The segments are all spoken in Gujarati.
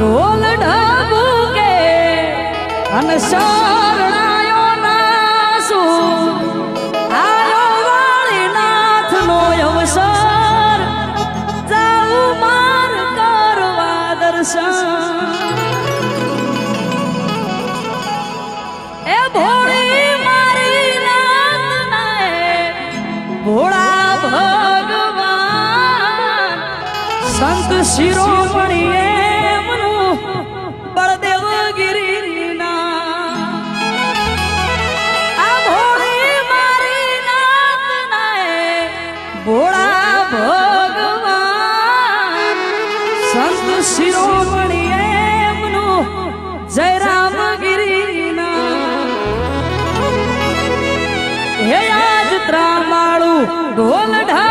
ઢોલ ઢબુકે અને શરણાયો નાસુ. આયો વાળી નાથનો અવસર, જાઉં માર કરવા દર્શન. એ ભોળી ભોળા ભગવાન, સંત શિરોમણીએ સંત શિરોમણી એમનું જય રામ ગિરિના હે આજ ત્રામાળું ઢોલ શરણ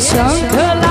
想特拉